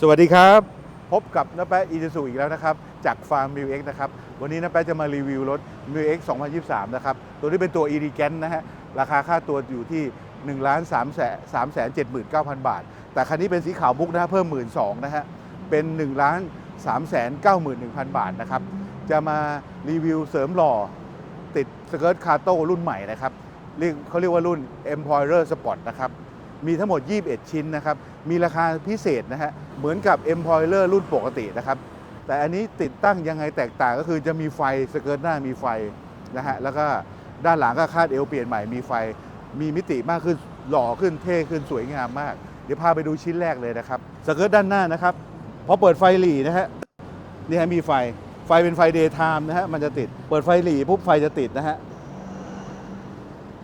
สวัสดีครับ พบกับน้าแป๊ะอี u ูอีกแล้วนะครับ จากฟาร์มมิวเอ็กนะครับ วันนี้น้าแป๊ะจะมารีวิวรถมิวเอ็ก2023 นะครับ ตัวนี้เป็นตัวอีริแกนนะฮะ ราคาค่าตัวอยู่ที่1ล้าน3แสน3แสน79,000 บาท แต่คันนี้เป็นสีขาวมุกนะฮะเพิ่ม 1 2ื่นนะฮะ เป็น1ล้าน3แสน91,000 บาทนะครับ จะมารีวิวเสริมหล่อ ติดสเกิร์ตคาร์โต้รุ่นใหม่นะครับเรียกเขาเรียกว่ารุ่น Employer Sport นะครับ มีทั้งหมด 21 ชิ้นนะครับ มีราคาพิเศษนะฮะ เหมือนกับ Employer รุ่นปกตินะครับ แต่อันนี้ติดตั้งยังไงแตกต่างก็คือจะมีไฟสเกิร์ตหน้ามีไฟนะฮะ แล้วก็ด้านหลังก็คาดเอวเปลี่ยนใหม่มีไฟ มีมิติมากขึ้น หล่อขึ้น เท่ขึ้น สวยงามมาก เดี๋ยวพาไปดูชิ้นแรกเลยนะครับ สเกิร์ตด้านหน้านะครับ พอเปิดไฟหลีนะฮะ นี่ฮะมีไฟ ไฟเป็นไฟเดย์ไทม์นะฮะ มันจะติด เปิดไฟหลีปุ๊บไฟจะติดนะฮะ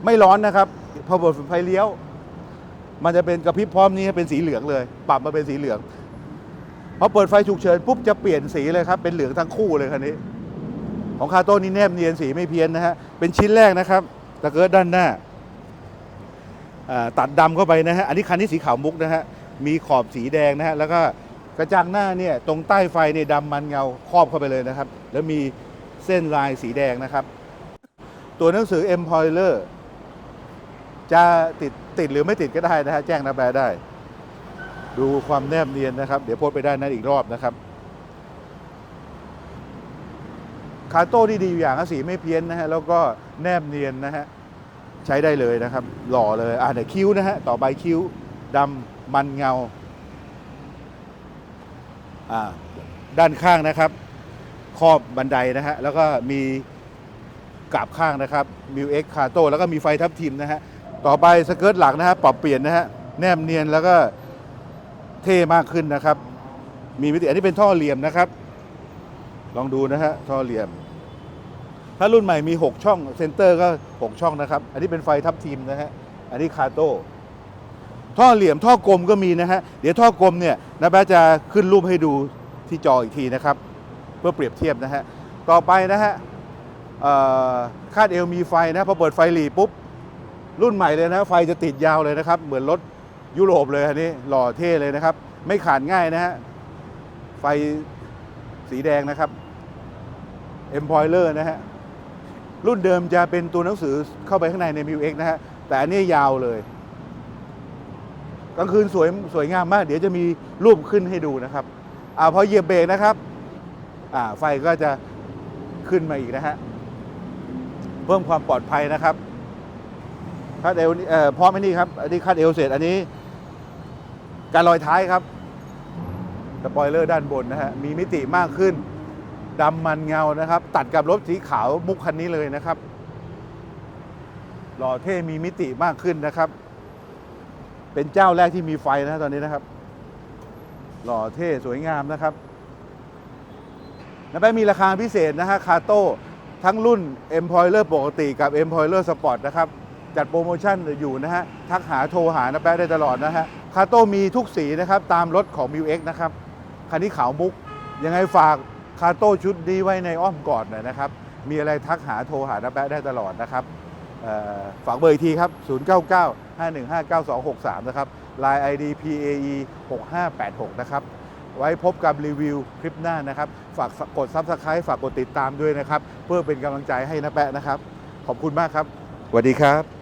ไม่ร้อนนะครับ พอเปิดไฟเลี้ยว มันจะเป็นกระพริบพร้อมนี้เป็นสีเหลืองเลย ปรับมาเป็นสีเหลืองพอเปิดไฟฉุกเฉินปุ๊บจะเปลี่ยนสีเลยครับ เป็นเหลืองทั้งคู่เลยคันนี้ ของคาโต้นี่แนบเนียนสีไม่เพี้ยนนะฮะเป็นชิ้นแรกนะครับตะเกิดด้านหน้าตัดดำเข้าไปนะฮะอันนี้คันนี้สีขาวมุกนะฮะมีขอบสีแดงนะฮะแล้วก็กระจังหน้าเนี่ยตรงใต้ไฟเนี่ยดำมันเงาครอบเข้าไปเลยนะครับ แล้วมีเส้นลายสีแดงนะครับ ตัวหนังสือ Employer จะติดติดหรือไม่ติดก็ได้นะฮะแจ้งนาแบได้ ดูความแนบเนียนนะครับ เดี๋ยวโพสไปได้นั้นอีกรอบนะครับคาโต้ที่ดีอยู่อย่างสีไม่เพี้ยนนะฮะแล้วก็แนบเนียนนะฮะใช้ได้เลยนะครับ หล่อเลยอ่าเดี๋ยวคิ้วนะฮะต่อไปคิ้วดำมันเงาอ่าด้านข้างนะครับครอบบันไดนะฮะแล้วก็มีกราบข้างนะครับมิวเอ็กคาโต้แล้วก็มีไฟทับทิมนะฮะ ต่อไปสเกิร์ตหลังนะฮะปรับเปลี่ยนนะฮะแนบเนียนแล้วก็เท่มากขึ้นนะครับ มีมิติอันนี้เป็นท่อเหลี่ยมนะครับ ลองดูนะฮะท่อเหลี่ยม ถ้ารุ่นใหม่มี 6 ช่องเซนเตอร์ก็ 6 ช่องนะครับ อันนี้เป็นไฟทับทิมนะฮะอันนี้คาโต้ท่อเหลี่ยมท่อกลมก็มีนะฮะเดี๋ยวท่อกลมเนี่ยนะแบ๊ะจะขึ้นรูปให้ดูที่จออีกทีนะครับ เพื่อเปรียบเทียบนะฮะต่อไปนะฮะคาดเอวมีไฟนะพอเปิดไฟหลีปุ๊บ รุ่นใหม่เลยนะ ไฟจะติดยาวเลยนะครับ เหมือนรถยุโรปเลยอันนี้หล่อเท่เลยนะครับ ไม่ขาดง่ายนะฮะ ไฟสีแดงนะครับ Employer นะฮะ รุ่นเดิมจะเป็นตัวหนังสือเข้าไปข้างในใน m ิวเนะฮะ แต่อันนี้ยาวเลยกลางคืนสวยสวยงามมาก เดี๋ยวจะมีรูปขึ้นให้ดูนะครับ อ่าพอเหยียบเบรกนะครับ อ่าไฟก็จะขึ้นมาอีกนะฮะ เพิ่มความปลอดภัยนะครับ คาดเอวนี่เอ่อพร้อมไอ้นี่ครับอันนี้คาดเอวเสร็จอันนี้ การลอยท้ายครับสปอยเลอร์ด้านบนนะฮะมีมิติมากขึ้นดำมันเงานะครับ ตัดกับรถสีขาวมุกคันนี้เลยนะครับหล่อเท่มีมิติมากขึ้นนะครับ เป็นเจ้าแรกที่มีไฟนะตอนนี้นะครับ หล่อเท่สวยงามนะครับนะแป๊มีราคาพิเศษนะฮะคาโต้ทั้งรุ่น Employer ปกติกับ Employer Sport นะครับ จัดโปรโมชั่นอยู่นะฮะ ทักหาโทรหานะแป๊ะได้ตลอดนะฮะ คาโต้มีทุกสีนะครับ ตามรถของ m ิวเนะครับ คันนี้ขาวมุก ยังไงฝากคาโต้ชุดนี้ไว้ในอ้อมกอดหน่อยนะครับ มีอะไรทักหาโทรหานะแป๊ะได้ตลอดนะครับฝากเบอร์อีกทีครับ 099 515 9263 นะครับ Line ID PAE 6586 นะครับ ไว้พบกับรีวิวคลิปหน้านะครับ ฝากกด Subscribe ฝากกดติดตามด้วยนะครับ เพื่อเป็นกำลังใจให้นะแปะนะครับ ขอบคุณมากครับสวัสดีครับ